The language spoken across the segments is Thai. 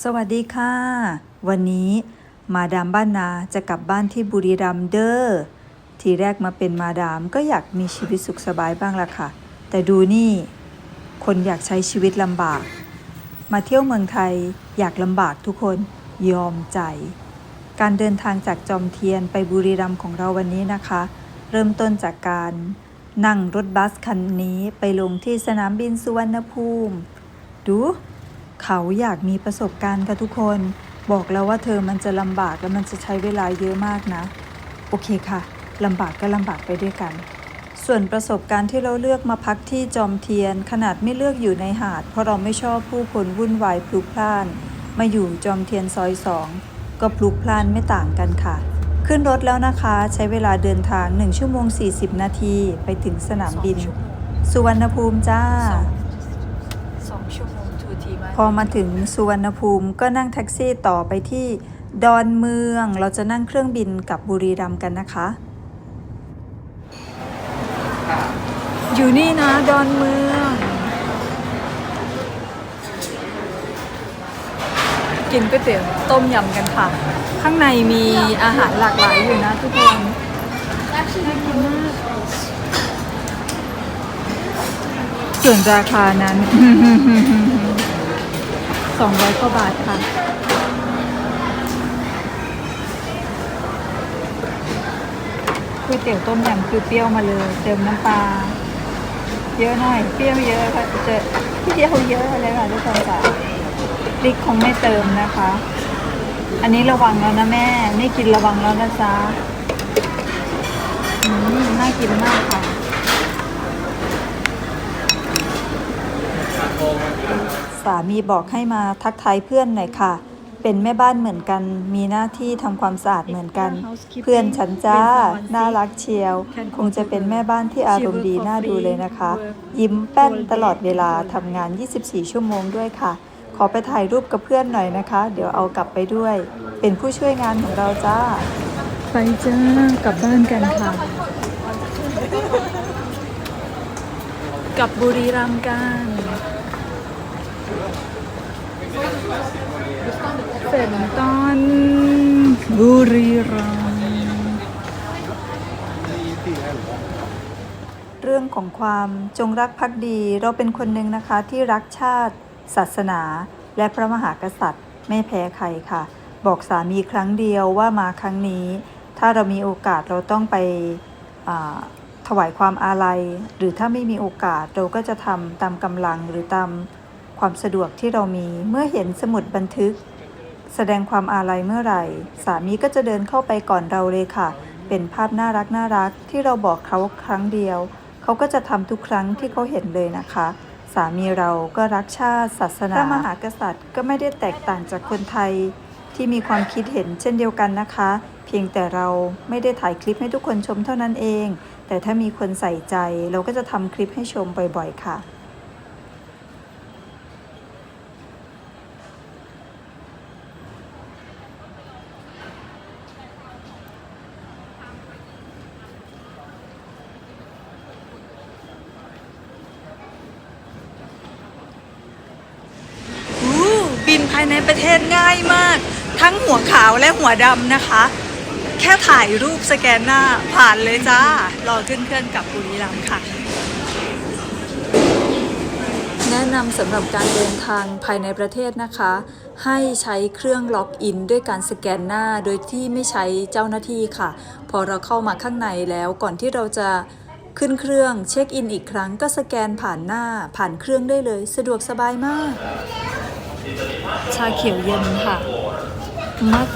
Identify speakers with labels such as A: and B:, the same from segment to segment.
A: สวัสดีค่ะ วันนี้มาดามบ้านนาจะกลับบ้านที่บุรีรัมย์เด้อทีแรกมาเป็นมาดามก็อยากมีชีวิตสุขสบายบ้างละค่ะ แต่ดูนี่ คนอยากใช้ชีวิตลำบาก มาเที่ยวเมืองไทยอยากลำบากทุกคนยอมใจ การเดินทางจากจอมเทียนไปบุรีรัมย์ของเราวันนี้นะคะ เริ่มต้นจากการนั่งรถบัสคันนี้ไปลงที่สนามบินสุวรรณภูมิ ดู เขาอยากมีประสบการณ์กับทุกคน บอกแล้วว่าเธอมันจะลำบากและมันจะใช้เวลาเยอะมากนะ โอเคค่ะลำบากก็ลำบากไปด้วยกัน ส่วนประสบการณ์ที่เราเลือกมาพักที่จอมเทียน ขนาดไม่เลือกอยู่ในหาด เพราะเราไม่ชอบผู้คนวุ่นวายพลุกพล่าน มาอยู่จอมเทียนซอยสองก็พลุกพล่านไม่ต่างกันค่ะ ขึ้นรถแล้วนะคะ ใช้เวลาเดินทาง1ชั่วโมง40 นาทีไปถึงสนามบิน สุวรรณภูมิจ้า
B: สองชั่วโมงทูทีมา
A: พอมาถึงสุวรรณภูมิก็นั่งแท็กซี่ต่อไปที่ดอนเมือง เราจะนั่งเครื่องบินกับบุรีรัมย์กันนะคะ อยู่นี่นะดอนเมือง กินก๋วยเตี๋ยวต้มยำกันค่ะ ข้างในมีอาหารหลากหลายอยู่นะทุกคนน่ากินมากส่วนราคานั้น 200กว่าบาทค่ะ ก๋วยเตี๋ยวต้มยำคือเปรี้ยวมาเลย เติมน้ำปลาเยอะหน่อย เปรี้ยวเยอะค่ะจอเปรี้ยวเยอะเลยค่ะทุกคนค่ะพริกคงไม่เติมนะคะ อันนี้ระวังแล้วนะแม่ ไม่กินระวังแล้วนะจ๊ะน่ากินมากค่ะ สามีบอกให้มาทักทายเพื่อนหน่อยค่ะ เป็นแม่บ้านเหมือนกัน มีหน้าที่ทำความสะอาดเหมือนกัน เพื่อนฉันจ้า น่ารักเชียว คงจะเป็นแม่บ้านที่อารมณ์ดีน่าดูเลยนะคะ ยิ้มแป้นตลอดเวลาทำงาน 24 ชั่วโมงด้วยค่ะ ขอไปถ่ายรูปกับเพื่อนหน่อยนะคะ เดี๋ยวเอากลับไปด้วย เป็นผู้ช่วยงานของเราจ้า ไปจ้ากลับบ้านกันค่ะกลับบุรีรัมย์กัน เสร็จตอนบุรีรัมเรื่องของความจงรักภักดีเราเป็นคนหนึ่งนะคะที่รักชาติ ศาสนา และพระมหากษัตริย์ ไม่แพ้ใครค่ะ บอกสามีครั้งเดียวว่ามาครั้งนี้ ถ้าเรามีโอกาสเราต้องไปถวายความอาลัย หรือถ้าไม่มีโอกาสเราก็จะทำตามกำลังหรือตามความสะดวกที่เรามีเมื่อเห็นสมุดบันทึก แสดงความอาลัยเมื่อไหร่ สามีก็จะเดินเข้าไปก่อนเราเลยค่ะ เป็นภาพน่ารักน่ารักที่เราบอกเขาครั้งเดียว เขาก็จะทำทุกครั้งที่เขาเห็นเลยนะคะ สามีเราก็รักชาติศาสนาพระมหากษัตริย์ก็ไม่ได้แตกต่างจากคนไทย ที่มีความคิดเห็นเช่นเดียวกันนะคะ เพียงแต่เราไม่ได้ถ่ายคลิปให้ทุกคนชมเท่านั้นเอง แต่ถ้ามีคนใส่ใจเราก็จะทำคลิปให้ชมบ่อยๆ ค่ะ อู้บินภายในประเทศง่ายมาก ทั้งหัวขาวและหัวดำนะคะ แค่ถ่ายรูปสแกนหน้าผ่านเลยจ้ารอขึ้นเครื่องกับบุรีรัมย์ค่ะ แนะนำสำหรับการเดินทางภายในประเทศนะคะ ให้ใช้เครื่องล็อกอินด้วยการสแกนหน้าโดยที่ไม่ใช้เจ้าหน้าที่ค่ะ พอเราเข้ามาข้างในแล้วก่อนที่เราจะขึ้นเครื่องเช็คอินอีกครั้งก็สแกนผ่านหน้าผ่านเครื่องได้เลย สะดวกสบายมาก ชาเขียวเย็นค่ะมัท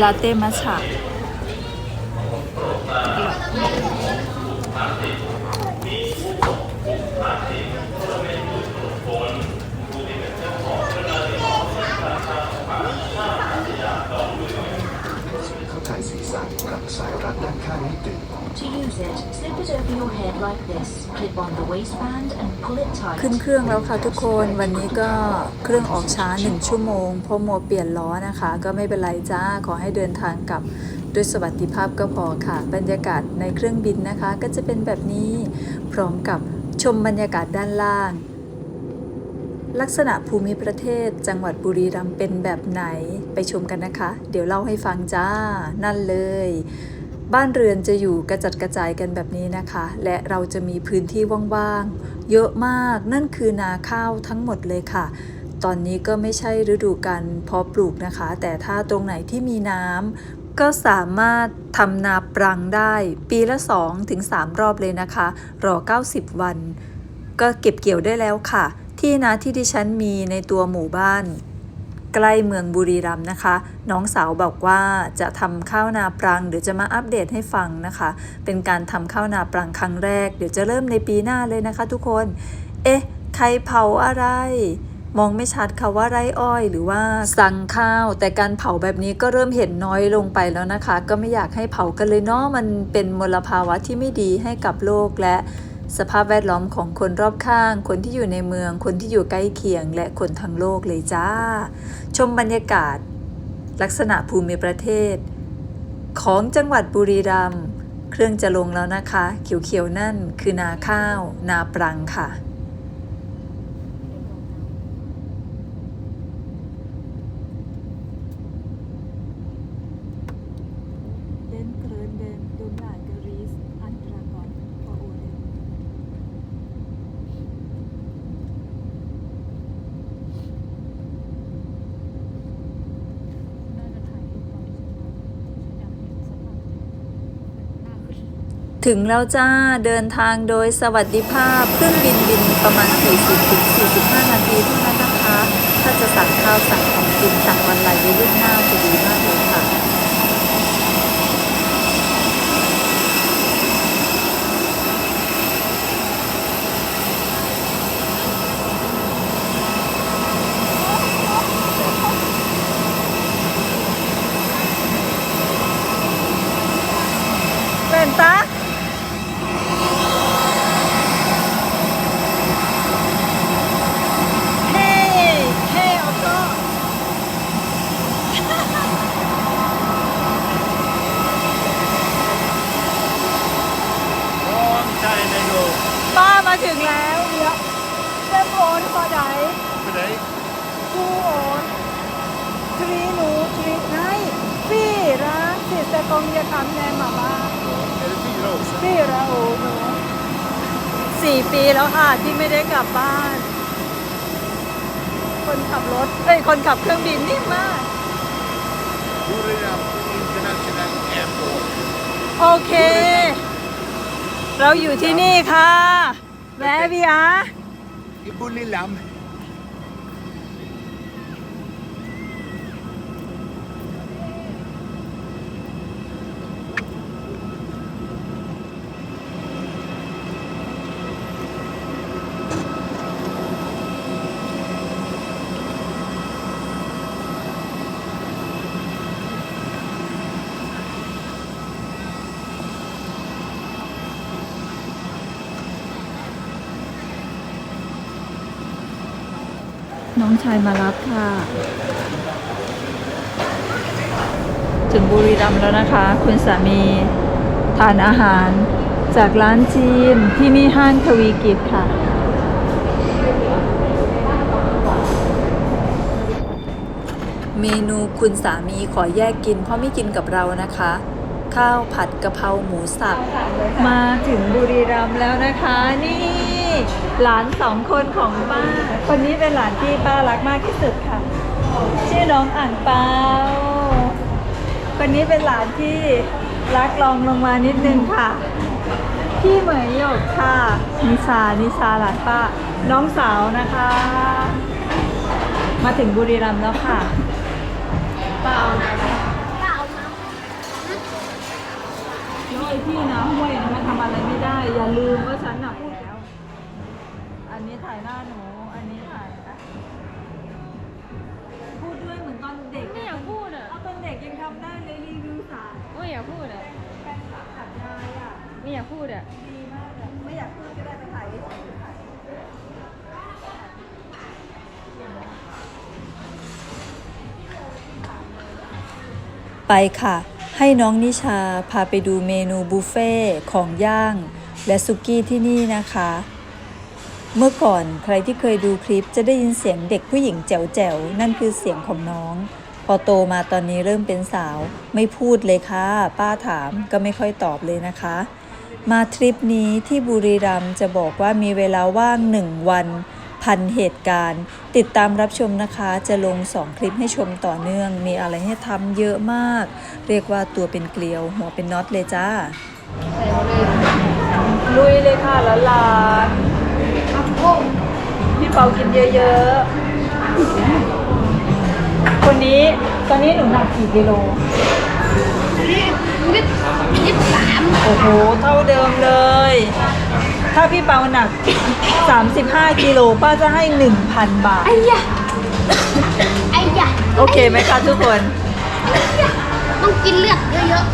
A: ลาเต้มัชฉะ
C: เข้าใจศีรษะกับสายรัดด้านข้างให้ตึง
D: To use it, slip it over your head like this, clip on the waistband and pull it tight.
A: ขึ้นเครื่องแล้วค่ะทุกคนวันนี้ก็เครื่องออกช้า1ชั่วโมงเพราะโมวเปลี่ยนล้อนะคะ ก็ไม่เป็นไรจ้าขอให้เดินทางกลับด้วยสวัสดิภาพก็พอค่ะ บรรยากาศในเครื่องบินนะคะ ก็จะเป็นแบบนี้พร้อมกับชมบรรยากาศด้านล่าง ลักษณะภูมิประเทศจังหวัดบุรีรัมย์เป็นแบบไหนไปชมกันนะคะ เดี๋ยวเล่าให้ฟังจ้า นั่นเลย บ้านเรือนจะอยู่กระจัดกระจายกันแบบนี้นะคะ และเราจะมีพื้นที่ว่างๆ เยอะมากนั่นคือนาข้าวทั้งหมดเลยค่ะ ตอนนี้ก็ไม่ใช่ฤดูการเพาะปลูกนะคะ แต่ถ้าตรงไหนที่มีน้ำก็สามารถทำนาปรังได้ปีละ 2-3ถึง3รอบเลยนะคะ รอ 90 วัน ก็เก็บเกี่ยวได้แล้วค่ะ ที่นาที่ดิฉันมีในตัวหมู่บ้าน ใกล้เมืองบุรีรัมย์นะคะ น้องสาวบอกว่าจะทำข้าวนาปรัง เดี๋ยวจะมาอัปเดตให้ฟังนะคะ เป็นการทำข้าวนาปรังครั้งแรก เดี๋ยวจะเริ่มในปีหน้าเลยนะคะ ทุกคน เอ๊ะ ใครเผาอะไรมองไม่ชัดค่ะว่าไร่อ้อยหรือว่าสั่งข้าว แต่การเผาแบบนี้ก็เริ่มเห็นน้อยลงไปแล้วนะคะ ก็ไม่อยากให้เผากันเลยเนาะมันเป็นมลภาวะที่ไม่ดีให้กับโลกและ สภาพแวดล้อมของคนรอบข้าง คนที่อยู่ในเมือง คนที่อยู่ใกล้เคียง และคนทั้งโลกเลยจ้า ชมบรรยากาศ ลักษณะภูมิประเทศ ของจังหวัดบุรีรัมย์เครื่องจะลงแล้วนะคะ เขียวๆนั่นคือนาข้าว นาปรังค่ะ
B: Den grunden du lager ris andra gång på året. น่าจะถ่ายรูปตอนฉันมาฉันอยากเห็นสภาพหน้าขึ้น
A: ถึงแล้วจ้าเดินทางโดยสวัสดิภาพเครื่องบินบินประมาณ 40-45 นาทีเท่านั้นนะคะ ถ้าจะสั่งข้าวสั่งของกินสั่งออนไหลไว้ล่วงหน้าจะดีมากเลยค่ะ Vänta! Hej! Hej också!
E: ร้องใจในโลก
A: ป้ามาถึงแล้วเดี๋ยวเจ้าโอนพอไหน
E: ไปไหน
A: กูโอนทรีหนูทรีไนพี่รักสิสกงยคำ แนมมาบ้า
E: är det fyra år sedan?
A: พี่ระโอหนูสี่ปีแล้วค่ะที่ไม่ได้กลับบ้าน คนขับรถเอ้ยคนขับเครื่องบินนิ่มมาก
E: Buriram International Airport
A: โอเค เราอยู่ที่นี่ค่ะแวะพี่อา
E: i
A: องชายมารับค่ะ ถึงบุรีรัมย์แล้วนะคะ คุณสามีทานอาหาร จากร้านจีนที่นี่ห้างทวีกิจค่ะ เมนูคุณสามีขอแยกกินเพราะไม่กินกับเรานะคะข้าวผัดกะเพราหมูสับ มาถึงบุรีรัมย์แล้วนะคะนี่ หลานสองคนของป้า คนนี้เป็นหลานที่ป้ารักมากที่สุดค่ะ ชื่อน้องอ่างเปาคนนี้เป็นหลานที่รักรองลงมานิดนึงค่ะ พี่เหมยหยกค่ะ นิชานิชาหลานป้า น้องสาวนะคะ มาถึงบุรีรัมย์แล้วค่ะป้าเอาน้ำแล้วไอ้พี่น้ำห้วยนะมันทำอะไรไม่ได้ อย่าลืมว่าฉันน่ะพูด
B: ไม่อยากพูดอะ
A: ดี
B: มากอะไม่อยากพูด
A: ก็ได้ไปถ่ายเฉยๆถ่ายไปค่ะ ให้น้องนิชาพาไปดูเมนูบุฟเฟ่ของย่าง และซุกี้ที่นี่นะคะ เมื่อก่อนใครที่เคยดูคลิปจะได้ยินเสียงเด็กผู้หญิงแจ๋วๆ นั่นคือเสียงของน้อง พอโตมาตอนนี้เริ่มเป็นสาว ไม่พูดเลยค่ะ ป้าถามก็ไม่ค่อยตอบเลยนะคะ มาทริปนี้ที่บุรีรัมย์จะบอกว่ามีเวลาว่างหนึ่งวัน พันเหตุการณ์ ติดตามรับชมนะคะ จะลง2คลิปให้ชมต่อเนื่อง มีอะไรให้ทำเยอะมาก เรียกว่าตัวเป็นเกลียว หัวเป็นน็อตเลยจ้าลุยเลยค่ะแล้วลานพี่เปากินเยอะๆคนนี้ตอนนี้หนูหนักกี่กิโล
F: ยี่สิบสาม
A: โอ้โห เท่าเดิมเลย ถ้าพี่เปาหนัก 35กิโลป้าจะให้ 1,000 บาท
F: ไอ้ยะไอ้ยะ
A: โอเคไหมคะทุกคน
F: ต้องกินเลือดเยอะ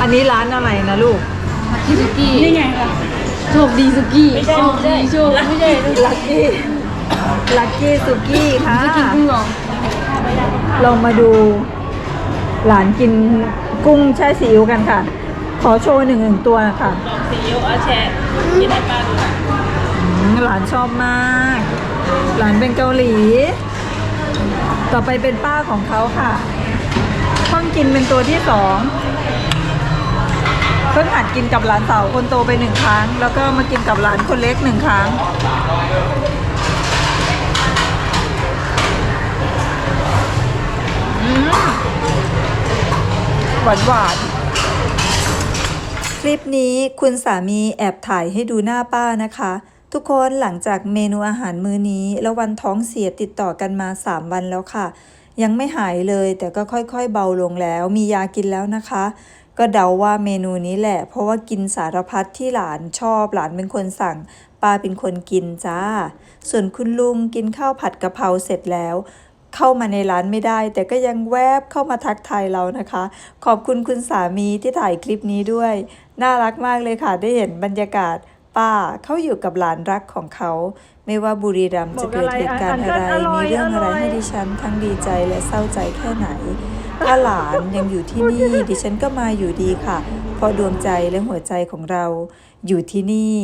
A: อันนี้ร้านอะไรนะลูก
F: ๆคิซุกี้นี่ไงล่ะโชคดีสุกี้ไม่ใช่โชคดีโชคไม่ใช่
A: ลักกี้ลักกี้สุกี้ค่ะ
F: จะกินกุ้งเหรอ
A: ลองมาดู หลานกินกุ้งแช่ซีอิ๊วกันค่ะ ขอโชว์หนึ่งหนึ่งตัวค่ะซีอิ๊วอาแชกินให้ป้าดูหลานชอบมาก หลานเป็นเกาหลี ต่อไปเป็นป้าของเขาค่ะเพิ่งกินเป็นตัวที่สองเพิ่งหัดกินกับหลานสาวคนโตไปหนึ่งครั้ง แล้วก็มากินกับหลานคนเล็กหนึ่งครั้ง หวานหวานคลิปนี้คุณสามีแอบถ่ายให้ดูหน้าป้านะคะ ทุกคนหลังจากเมนูอาหารมื้อนี้ แล้ววันท้องเสียติดต่อกันมา 3 วันแล้วค่ะ ยังไม่หายเลยแต่ก็ค่อยๆเบาลงแล้ว มียากินแล้วนะคะ ก็เดาว่าเมนูนี้แหละ เพราะว่ากินสารพัดที่หลานชอบหลานเป็นคนสั่งป้าเป็นคนกินจ้า ส่วนคุณลุงกินข้าวผัดกะเพราเสร็จแล้ว เข้ามาในร้านไม่ได้ แต่ก็ยังแวบเข้ามาทักทายเรานะคะ ขอบคุณคุณสามีที่ถ่ายคลิปนี้ด้วย น่ารักมากเลยค่ะได้เห็นบรรยากาศป้าเขาอยู่กับหลานรักของเขา ไม่ว่าบุรีรัมย์จะเกิดเหตุการณ์อะไรมีเรื่องอะไรให้ดิฉันทั้งดีใจและเศร้าใจแค่ไหนถ้าหลานยังอยู่ที่นี่ดิฉันก็มาอยู่ดีค่ะ เพราะดวงใจและหัวใจของเราอยู่ที่นี่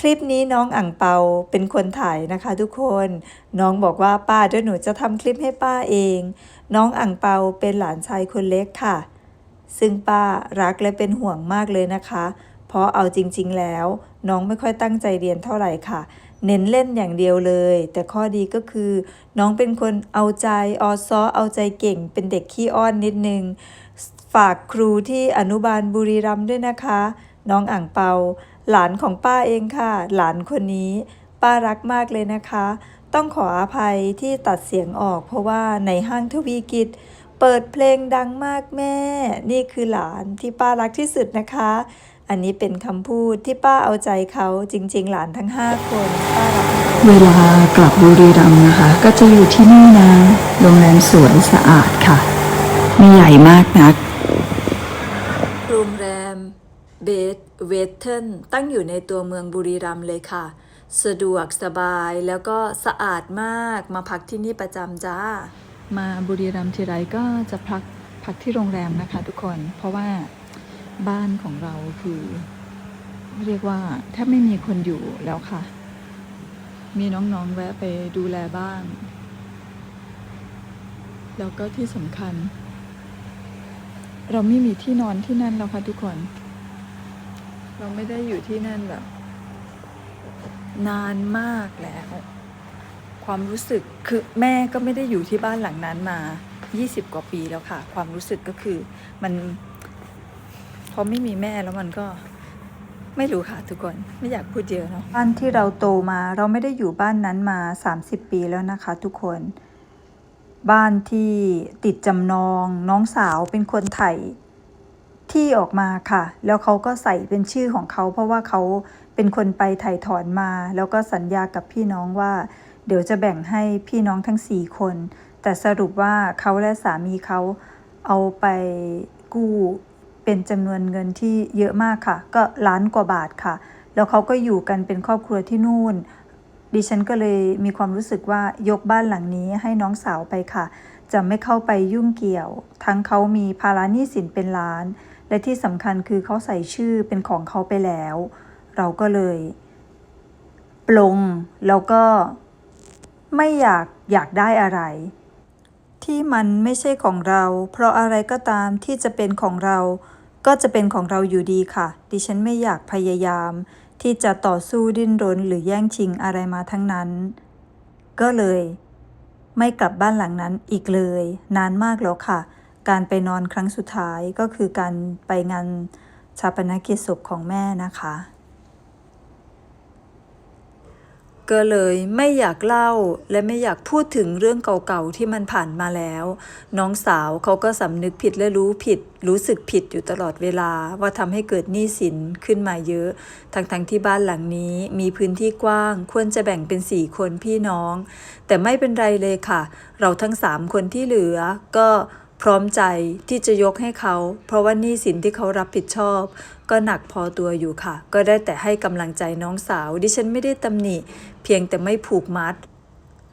A: คลิปนี้น้องอ่างเปาเป็นคนถ่ายนะคะทุกคน น้องบอกว่าป้าเดี๋ยวหนูจะทำคลิปให้ป้าเอง น้องอ่างเปาเป็นหลานชายคนเล็กค่ะ ซึ่งป้ารักและเป็นห่วงมากเลยนะคะ เพราะเอาจริง ๆ แล้ว น้องไม่ค่อยตั้งใจเรียนเท่าไหร่ค่ะเน้นเล่นอย่างเดียวเลย แต่ข้อดีก็คือ น้องเป็นคนเอาใจออซอเอาใจเก่ง เป็นเด็กขี้อ้อนนิดนึงากครูที่อนุบาลบุรีรัมย์ด้วยนะคะ น้องอ่างเปา หลานของป้าเองค่ะ หลานคนนี้ ป้ารักมากเลยนะคะ ต้องขออภัยที่ตัดเสียงออกเพราะว่าในห้างทวีกิจ เปิดเพลงดังมากแม่ นี่คือหลานที่ป้ารักที่สุดนะคะ อันนี้เป็นคำพูดที่ป้าเอาใจเขาจริง ๆ หลานทั้ง 5 คนป้ารัก
G: เวลากลับบุรีรัมย์นะคะ ก็จะอยู่ที่นี่นะโรงแรมสวยสะอาดค่ะ ไม่ใหญ่มากนัก
A: เบสเวทเทิลตั้งอยู่ในตัวเมืองบุรีรัมย์เลยค่ะ สะดวกสบายแล้วก็สะอาดมากมาพักที่นี่ประจำจ้า มาบุรีรัมย์ทีไรก็จะพักพักที่โรงแรมนะคะทุกคน เพราะว่าบ้านของเราคือ เรียกว่าแทบไม่มีคนอยู่แล้วค่ะ มีน้องๆแวะไปดูแลบ้าง แล้วก็ที่สำคัญ เราไม่มีที่นอนที่นั่นแล้วค่ะทุกคน เราไม่ได้อยู่ที่นั่นแบบ นานมากแล้ว ความรู้สึกคือแม่ก็ไม่ได้อยู่ที่บ้านหลังนั้นมา 20 กว่าปีแล้วค่ะ ความรู้สึกก็คือมันพอไม่มีแม่แล้วมันก็ไม่รู้ค่ะทุกคนไม่อยากพูดเยอะเนาะบ้านที่เราโตมาเราไม่ได้อยู่บ้านนั้นมา 30 ปีแล้วนะคะ ทุกคนบ้านที่ติดจำนองน้องสาวเป็นคนไถ่ ที่ออกมาค่ะ แล้วเขาก็ใส่เป็นชื่อของเขา เพราะว่าเขาเป็นคนไปถ่ายถอนมา แล้วก็สัญญากับพี่น้องว่า เดี๋ยวจะแบ่งให้พี่น้องทั้งสี่คน แต่สรุปว่าเขาและสามีเขาเอาไปกู้เป็นจำนวนเงินที่เยอะมากค่ะ ก็ล้านกว่าบาทค่ะ แล้วเขาก็อยู่กันเป็นครอบครัวที่นู่น ดิฉันก็เลยมีความรู้สึกว่ายกบ้านหลังนี้ให้น้องสาวไปค่ะ จะไม่เข้าไปยุ่งเกี่ยว ทั้งเขามีภาระหนี้สินเป็นล้าน และที่สำคัญคือเขาใส่ชื่อเป็นของเขาไปแล้ว เราก็เลยปลงแล้วก็ไม่อยากอยากได้อะไร ที่มันไม่ใช่ของเรา เพราะอะไรก็ตามที่จะเป็นของเรา ก็จะเป็นของเราอยู่ดีค่ะ ดิฉันไม่อยากพยายาม ที่จะต่อสู้ดิ้นรนหรือแย่งชิงอะไรมาทั้งนั้น ก็เลย ไม่กลับบ้านหลังนั้นอีกเลย นานมากแล้วค่ะ การไปนอนครั้งสุดท้ายก็คือการไปงานชาปนกิจศพของแม่นะคะ ก็เลยไม่อยากเล่าและไม่อยากพูดถึงเรื่องเก่าๆที่มันผ่านมาแล้ว น้องสาวเขาก็สำนึกผิดและรู้ผิด รู้สึกผิดอยู่ตลอดเวลาว่าทำให้เกิดหนี้สินขึ้นมาเยอะ ทั้งๆที่บ้านหลังนี้มีพื้นที่กว้าง ควรจะแบ่งเป็นสี่คนพี่น้อง แต่ไม่เป็นไรเลยค่ะ เราทั้งสามคนที่เหลือก็ พร้อมใจที่จะยกให้เขา เพราะว่าหนี้สินที่เขารับผิดชอบ ก็หนักพอตัวอยู่ค่ะ ก็ได้แต่ให้กำลังใจน้องสาว ดิฉันไม่ได้ตำหนิ เพียงแต่ไม่ผูกมัด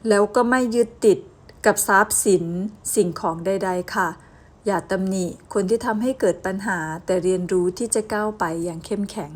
A: แล้วก็ไม่ยึดติดกับทรัพย์สินสิ่งของใด ๆ ค่ะ อย่าตำหนิคนที่ทำให้เกิดปัญหาแต่เรียนรู้ที่จะก้าวไปอย่างเข้มแข็ง